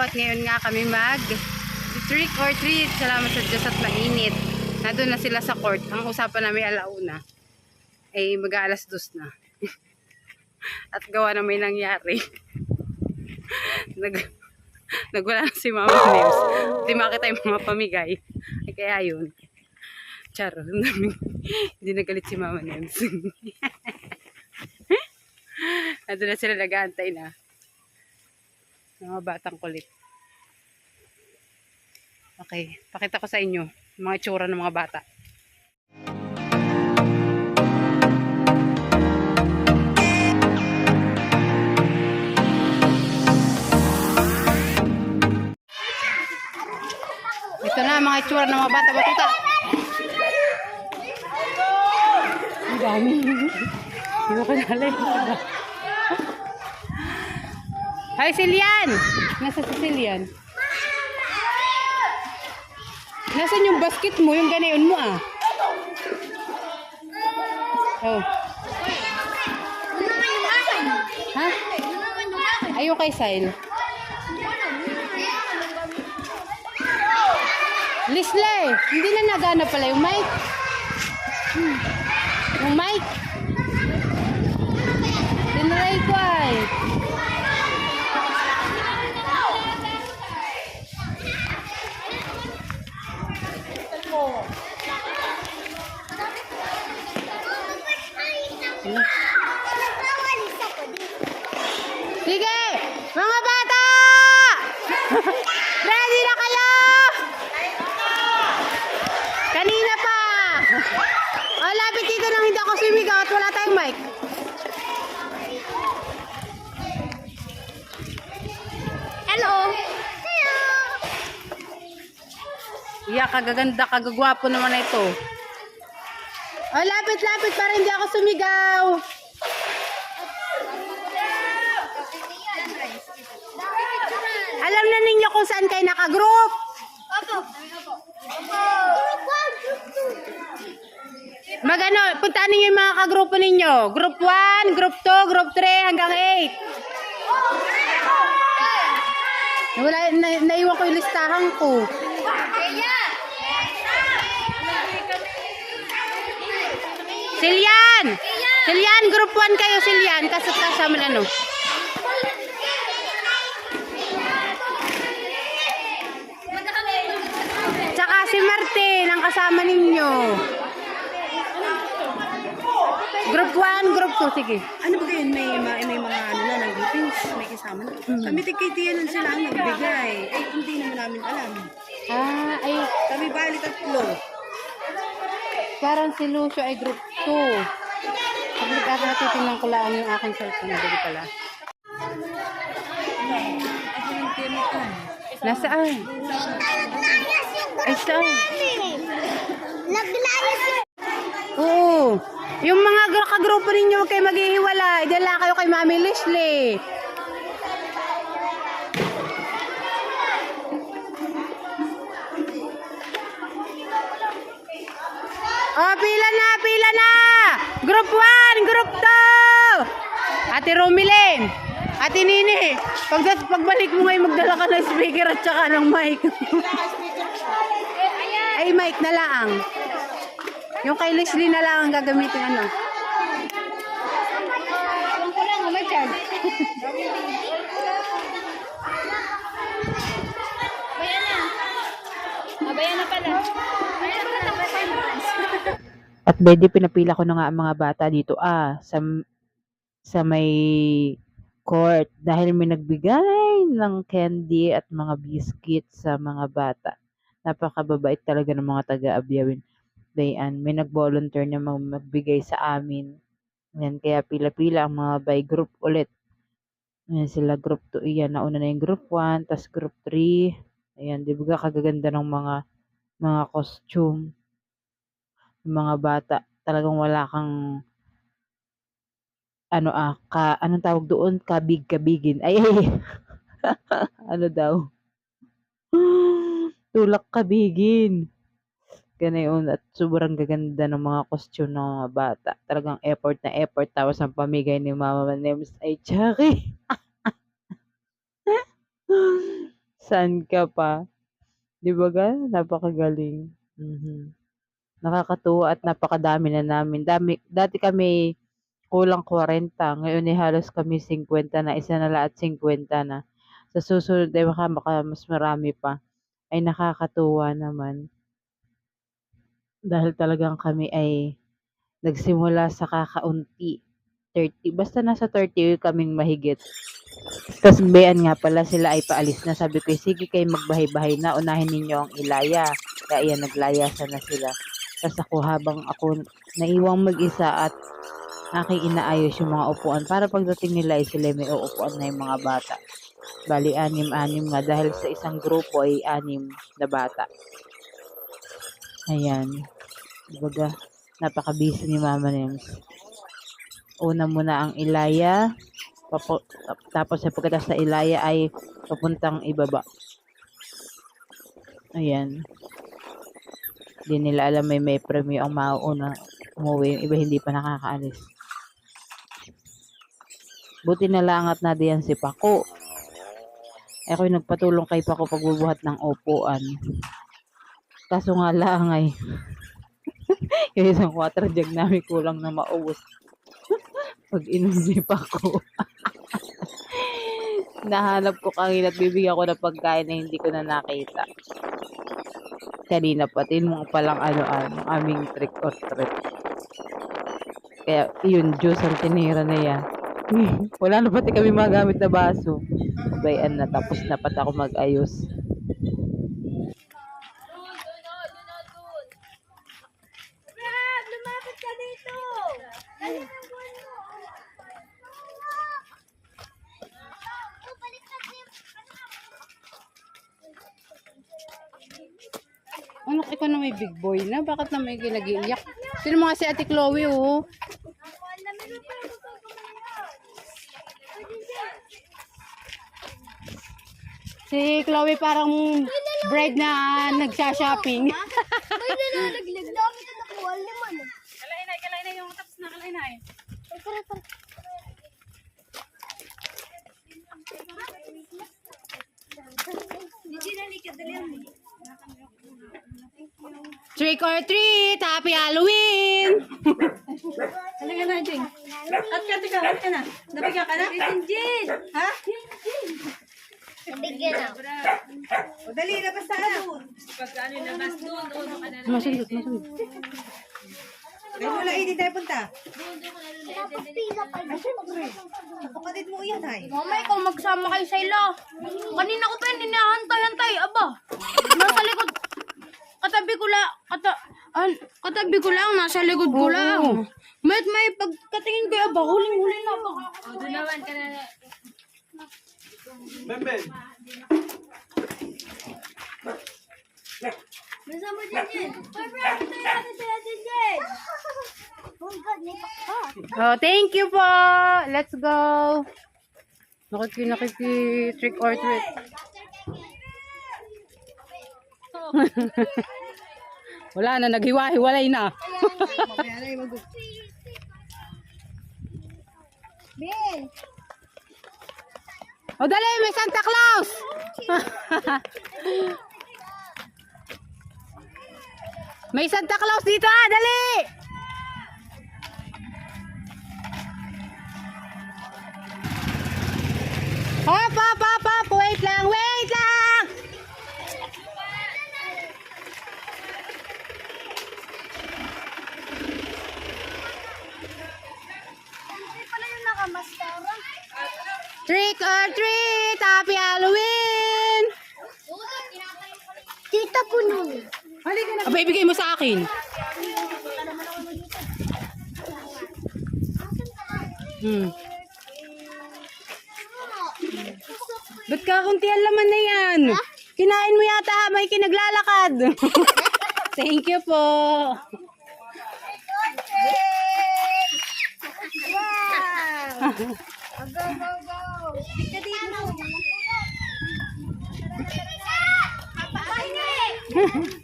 at ngayon nga kami mag trick or treat. Salamat sa Diyos at mainit. Nandun na sila sa court. Ang usapan namin alauna ay mag-aalas dos na. at gawa na may nangyari. Nag nagwala na si Mama Nems. Hindi makita yung mga pamigay. Ay, kaya yun. Char, hindi nagalit si Mama Nems. Nandun na sila nag-aantay na. Mga batang kulit. Okay, pakita ko sa inyo mga itsura ng mga bata. Ito na mga itsura ng mga bata. Batuta! Ang dami. Hindi ko kanalay. Hi, Silian! Nasa si Silian? Nasaan yung basket mo? Yung ganayon mo ah. Oh. Ha? Ayaw kay Sile. Lisley! Hindi na nagana pala yung mic. Hmm. Yung mic. Tinry ko ay. Sige! Mga bata! Ready na kayo! Kanina pa! O, lapit dito nang hindi ako sumigaw at wala tayong mic. Hello! Hello! Iya, kagaganda, kagagwapo naman na ito. O, lapit, lapit para hindi ako sumigaw. Alam na ninyo kung saan kayo nakagroup. Magano, puntahan ninyo yung mga kagrupo ninyo. Group 1, Group 2, Group 3, hanggang 8. Wala, na, naiwan ko yung listahan ko. Silian! Silian, Group 1 kayo, Silian. Kasat kasama na ano. Tsaka si Martin, ang kasama ninyo. Group 1, Group 2, sige. Ano ba yun? May, may, may mga ano na, ng groupings, may kasama na. Kami tigkitiyan sila ang nagbigay. Eh, hindi naman namin alam. Ah, ay, Kami bali tatlo. parang si Lucio ay Group 2. Paglit ako natitingnan ko lang yung aking cellphone. Dali pala. Nasaan? Ay, saan? Naglayas. Oo. Yung mga gr- kagrupo ninyo, huwag kayo maghihiwalay. Dala kayo kay Mami Leslie. Oh, pila na, pila na! Group 1, Group 2! Ate Romilin, Ate Nini, pag pagbalik mo ngayon, magdala ka ng speaker at saka ng mic. Ay, mic na lang. Yung kay Leslie na lang ang gagamitin ano. Ang ko lang, may charge. Bayan na. Ah, bayan na pala. Bayan na pala. At bedi pinapila ko na nga ang mga bata dito ah sa sa may court dahil may nagbigay ng candy at mga biscuit sa mga bata. Napakababait talaga ng mga taga-Abyawin. Bayan, may nag-volunteer na mag- magbigay sa amin. Yan, kaya pila-pila ang mga by group ulit. Ayan sila group 2. Iyan, nauna na yung group 1, tas group 3. Ayan, di ba kagaganda ng mga mga costume yung mga bata talagang wala kang ano ah ka anong tawag doon kabig kabigin ay, ay. ano daw tulak kabigin Ganayon at sobrang gaganda ng mga costume ng mga bata. Talagang effort na effort tapos ang pamigay ni Mama Nems ay tsaki. Saan ka pa? 'Di ba ga? Napakagaling. Mhm. Nakakatuwa at napakadami na namin. Dami dati kami kulang 40, ngayon ay halos kami 50 na, isa na lang at 50 na. Sa susunod ay baka baka mas marami pa. Ay nakakatuwa naman. Dahil talagang kami ay nagsimula sa kakaunti. 30, basta nasa 30 kaming mahigit. Tas bean nga pala sila ay paalis na. Sabi ko, sige kayo magbahay-bahay na, unahin ninyo ang ilaya. Kaya yan, naglayasan na sila. Tas ako habang ako naiwang mag-isa at aking inaayos yung mga upuan para pagdating nila ay sila may uupuan na yung mga bata. Bali, anim-anim nga dahil sa isang grupo ay anim na bata. Ayan. Baga, napaka-busy ni Mama Nems. Una muna ang ilaya, papo, tapos sa pagkatapos sa ilaya ay papuntang ibaba. Ayan. Hindi nila alam may may premyo ang mauuna umuwi. Yung iba hindi pa nakakaalis. Buti na lang at nadiyan si Paco. Eh, ako'y nagpatulong kay Paco pagbubuhat ng upuan. Kaso nga lang ay yung isang water jug namin kulang na maubos. Pag inom si Paco. Nahanap ko kanina at bibigyan ko ng pagkain na hindi ko na nakita. Kanina pa, tinong palang ano ano, aming trick or treat. Kaya yun, juice ang tinira na yan. Wala na pati kami magamit na baso. Bayan na, tapos na pati ako mag-ayos. Big boy na. Bakit na may nag-iiyak? Sino mga si Ate Chloe, oh? Si Chloe parang bride na nagsha-shopping. May nalalaglag. Dami ka nakuha. Liman. Kalainay, kalainay yung tapos na kalainay. Tara, tara. Hindi na ka dali ang Trick or treat! Happy Halloween! Halika na, Jing. At ka, tika, halika na. Nabigyan ka na? Jin! Ha? Nabigyan na. O, dali, labas na na. Masundot, masundot. Ay, wala, hindi tayo punta. Tapos pila pa. Kapatid mo yan, ay. Mamay, kung magsama kayo sa ilo. Kanina ko pa yun, hinahantay-hantay. Aba, nasa likod. Katabi ko lang, kata, an, katabi ko lang, nasa likod ko lang. May, may pagkatingin ko, aba, huling-huli na ba? O, doon naman ka na. Nasama din yan. Bye, bye. Ito natin si Ate Jen. Oh, God, may pakpak. Oh, thank you po. Let's go. Nakiki, nakiki, trick or treat. Wala na, naghiwa-hiwalay na. Ben. O dali, may Santa Claus! may Santa Claus dito ah, dali! Hop, hop, hop, akin. Hmm. Ba't ka kunti ang laman na yan? Kinain mo yata may kinaglalakad. Thank you po. Wow! go, go, go! Dito dito. Papahingi!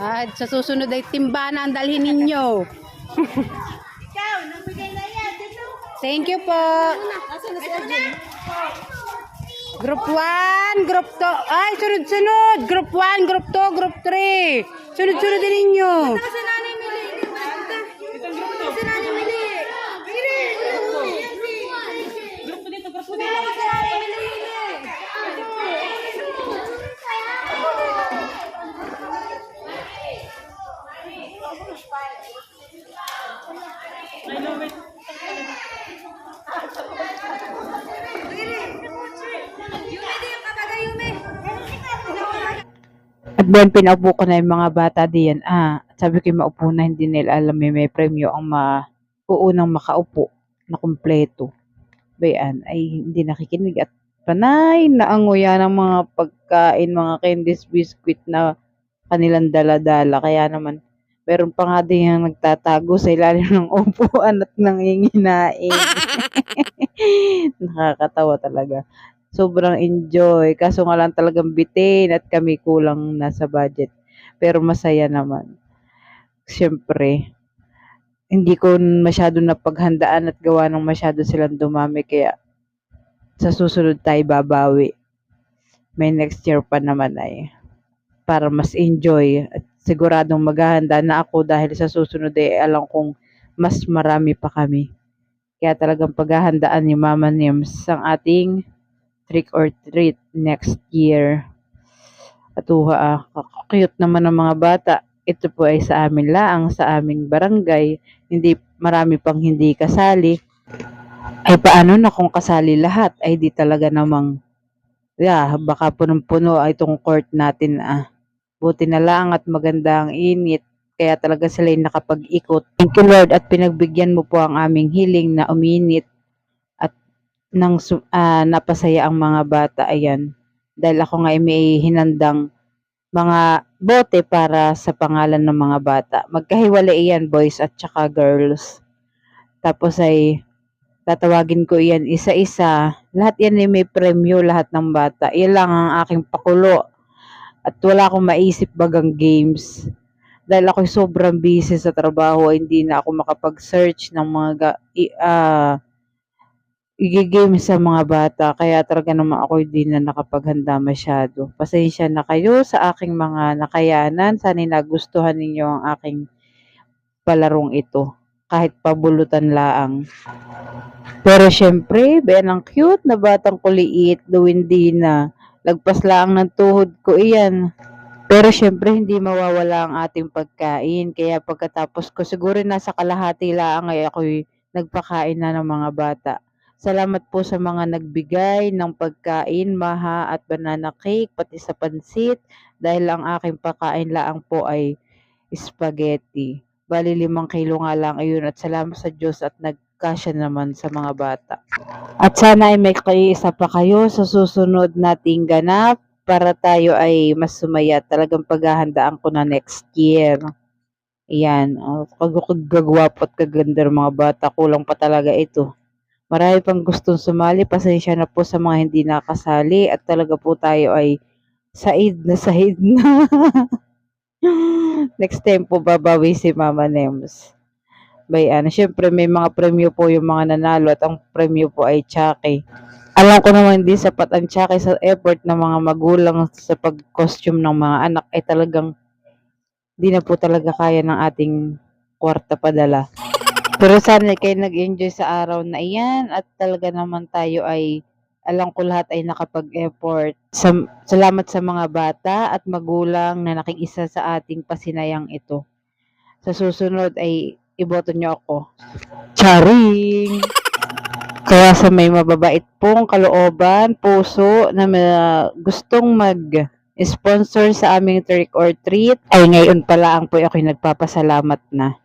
At sa susunod ay timbana ang dalhin ninyo. Ikaw, nagbigay na yan. Dito. Thank you po. Na? Group 1, Group 2. Ay, sunod-sunod. Group 1, Group 2, Group 3. Sunod-sunod din ninyo. Kasi nanay Mili. Si nanay Mili. Mili. Grupo dito, grupo dito. Kasi nanay Mili. At then, pinaupo ko na yung mga bata diyan. Ah, sabi ko yung maupo na, hindi nila alam may, may premyo ang mauunang makaupo na kumpleto. Bayan, ay hindi nakikinig at panay naanguya ng mga pagkain, mga candies, biscuit na kanilang daladala. Kaya naman, meron pa nga din yung nagtatago sa ilalim ng upuan at nanginginain. Nakakatawa talaga sobrang enjoy. Kaso nga lang talagang bitin at kami kulang na sa budget. Pero masaya naman. Siyempre, hindi ko masyado napaghandaan at gawa ng masyado silang dumami. Kaya sa susunod tayo babawi. May next year pa naman ay para mas enjoy at siguradong maghahanda na ako dahil sa susunod ay alam kong mas marami pa kami. Kaya talagang paghahandaan ni Mama Nims ang ating trick or treat next year. At uha, ah, cute naman ng mga bata. Ito po ay sa amin laang, sa aming barangay. Hindi, marami pang hindi kasali. Ay paano na kung kasali lahat? Ay di talaga namang, yeah, baka punong-puno itong court natin ah. Buti na lang at maganda ang init. Kaya talaga sila yung nakapag-ikot. Thank you Lord at pinagbigyan mo po ang aming hiling na uminit nang ah, napasaya ang mga bata ayan. Dahil ako nga ay may hinandang mga bote para sa pangalan ng mga bata. Magkahiwalay iyan boys at saka girls. Tapos ay tatawagin ko iyan isa-isa. Lahat yan ay may premyo lahat ng bata. Iyan lang ang aking pakulo. At wala akong maisip bagang games. Dahil ako sobrang busy sa trabaho hindi na ako makapag-search ng mga ah igigame sa mga bata kaya talaga naman ako hindi na nakapaghanda masyado. Pasensya na kayo sa aking mga nakayanan. Sana nagustuhan ninyo ang aking palarong ito. Kahit pabulutan laang. Pero syempre, ben ang cute na batang kuliit, Luwindina. Lagpas laang ng tuhod ko iyan. Pero syempre, hindi mawawala ang ating pagkain. Kaya pagkatapos ko, siguro nasa kalahati laang ay ako'y nagpakain na ng mga bata. Salamat po sa mga nagbigay ng pagkain, maha at banana cake, pati sa pansit, dahil ang aking pagkain laang po ay spaghetti. Bali limang kilo nga lang ayun at salamat sa Diyos at nagkasya naman sa mga bata. At sana ay may kaisa pa kayo sa susunod nating ganap para tayo ay mas sumaya. Talagang paghahandaan ko na next year. Ayan, uh, kagwapo at kaganda ng mga bata. Kulang pa talaga ito. Marami pang gustong sumali. Pasensya na po sa mga hindi nakasali. At talaga po tayo ay said na said na. Next time po babawi si Mama Nems. Bayan. Siyempre may mga premyo po yung mga nanalo at ang premyo po ay tsake. Alam ko naman hindi sapat ang tsake sa effort ng mga magulang sa pag-costume ng mga anak ay talagang di na po talaga kaya ng ating kwarta padala. Pero sana kayo nag-enjoy sa araw na iyan at talaga naman tayo ay alam ko lahat ay nakapag-effort. Sam- salamat sa mga bata at magulang na nakiisa sa ating pasinayang ito. Sa susunod ay iboto nyo ako. Charing! Kaya sa may mababait pong kalooban, puso na ma- gustong mag sponsor sa aming trick or treat, ay ngayon pala ang po ako'y nagpapasalamat na.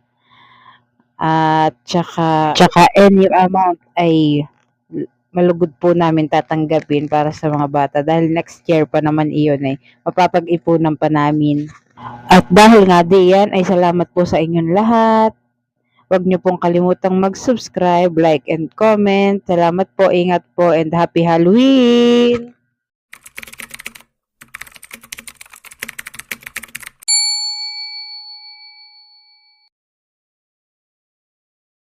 At tsaka, tsaka any amount ay malugod po namin tatanggapin para sa mga bata dahil next year pa naman iyon eh. Mapapag-ipunan pa namin. At dahil nga diyan ay salamat po sa inyong lahat. Huwag niyo pong kalimutang mag-subscribe, like, and comment. Salamat po, ingat po, and happy Halloween!